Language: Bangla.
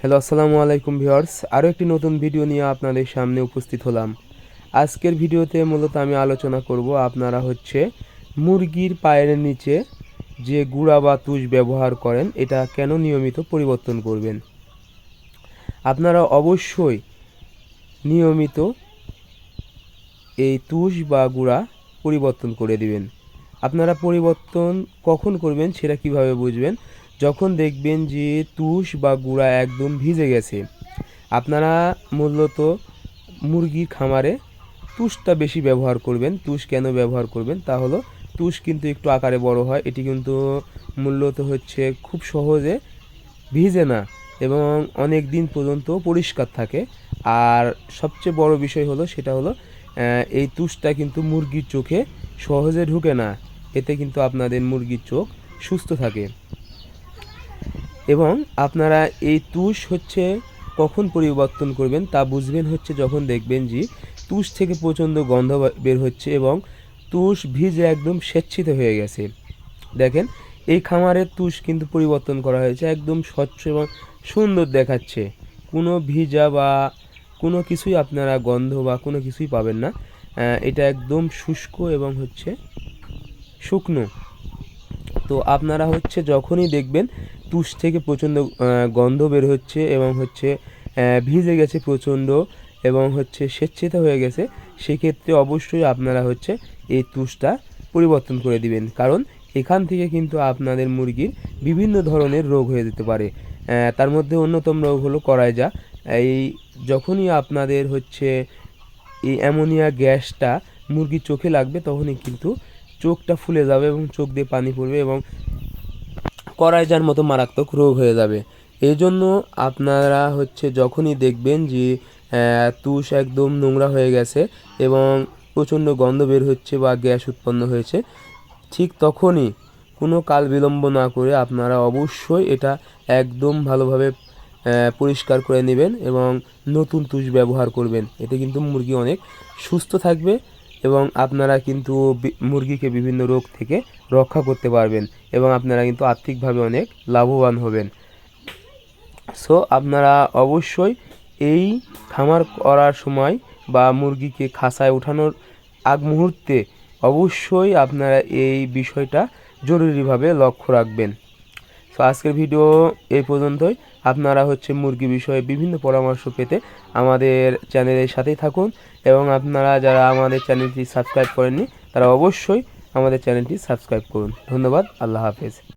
হ্যালো আসসালামু আলাইকুম ভিউয়ার্স। আরও একটি নতুন ভিডিও নিয়ে আপনাদের সামনে উপস্থিত হলাম। আজকের ভিডিওতে মূলত আমি আলোচনা করব আপনারা হচ্ছে মুরগির পায়ের নিচে যে গুঁড়া বা তুষ ব্যবহার করেন, এটা কেন নিয়মিত পরিবর্তন করবেন? আপনারা অবশ্যই নিয়মিত এই তুষ বা গুঁড়া পরিবর্তন করে দিবেন। আপনারা পরিবর্তন কখন করবেন সেটা কীভাবে বুঝবেন? যখন দেখবেন যে তুষ বা গুঁড়া একদম ভিজে গেছে, আপনারা মূলত মুরগির খামারে তুষটা বেশি ব্যবহার করবেন। তুষ কেন ব্যবহার করবেন? তা হলো তুষ কিন্তু একটু আকারে বড় হয়, এটি কিন্তু মূলত হচ্ছে খুব সহজে ভিজে না এবং অনেক দিন পর্যন্ত পরিষ্কার থাকে। আর সবচেয়ে বড় বিষয় হলো সেটা হলো এই তুষটা কিন্তু মুরগির চোখে সহজে ঢুকে না, এতে কিন্তু আপনাদের মুরগির চোখ সুস্থ থাকে। এবং আপনারা এই তুষ হচ্ছে কখন পরিবর্তন করবেন তা বুঝবেন হচ্ছে যখন দেখবেন যে তুষ থেকে প্রচণ্ড গন্ধ বের হচ্ছে এবং তুষ ভিজে একদম স্বেচ্ছিত হয়ে গেছে। দেখেন, এই খামারের তুষ কিন্তু পরিবর্তন করা হয়েছে, একদম স্বচ্ছ এবং সুন্দর দেখাচ্ছে। কোনো ভিজা বা কোনো কিছুই আপনারা গন্ধ বা কোনো কিছুই পাবেন না। এটা একদম শুষ্ক এবং হচ্ছে শুকনো। তো আপনারা হচ্ছে যখনই দেখবেন তুষ থেকে প্রচণ্ড গন্ধ বের হচ্ছে এবং হচ্ছে ভিজে গেছে প্রচণ্ড এবং হচ্ছে স্বেচ্ছিত হয়ে গেছে, সেক্ষেত্রে অবশ্যই আপনারা হচ্ছে এই তুষটা পরিবর্তন করে দিবেন। কারণ এখান থেকে কিন্তু আপনাদের মুরগির বিভিন্ন ধরনের রোগ হয়ে যেতে পারে। তার মধ্যে অন্যতম রোগ হলো করাইজা। এই যখনই আপনাদের হচ্ছে এই অ্যামোনিয়া গ্যাসটা মুরগির চোখে লাগবে, তখনই কিন্তু চোখটা ফুলে যাবে এবং চোখ দিয়ে পানি পড়বে এবং করাইজার মতো মারাত্মক রোগ হয়ে যাবে। এই জন্য আপনারা হচ্ছে যখনই দেখবেন যে তুষ একদম নোংরা হয়ে গেছে এবং প্রচণ্ড গন্ধ বের হচ্ছে বা গ্যাস উৎপন্ন হয়েছে, ঠিক তখনই কোনো কাল বিলম্ব না করে আপনারা অবশ্যই এটা একদম ভালোভাবে পরিষ্কার করে নেবেন এবং নতুন তুষ ব্যবহার করবেন। এতে কিন্তু মুরগি অনেক সুস্থ থাকবে এবং আপনারা কিন্তু মুরগিকে বিভিন্ন রোগ থেকে রক্ষা করতে পারবেন এবং আপনারা কিন্তু আর্থিকভাবে অনেক লাভবান হবেন। সো আপনারা অবশ্যই এই খামার করার সময় বা মুরগিকে খাসায় ওঠানোর আগ মুহূর্তে অবশ্যই আপনারা এই বিষয়টা জরুরিভাবে লক্ষ্য রাখবেন। তো আজকের ভিডিও এই পর্যন্তই। আপনারা হচ্ছে মুরগি বিষয়ে বিভিন্ন পরামর্শ পেতে আমাদের চ্যানেলের সাথেই থাকুন এবং আপনারা যারা আমাদের চ্যানেলটি সাবস্ক্রাইব করেননি, তারা অবশ্যই আমাদের চ্যানেলটি সাবস্ক্রাইব করুন। ধন্যবাদ, আল্লাহ হাফেজ।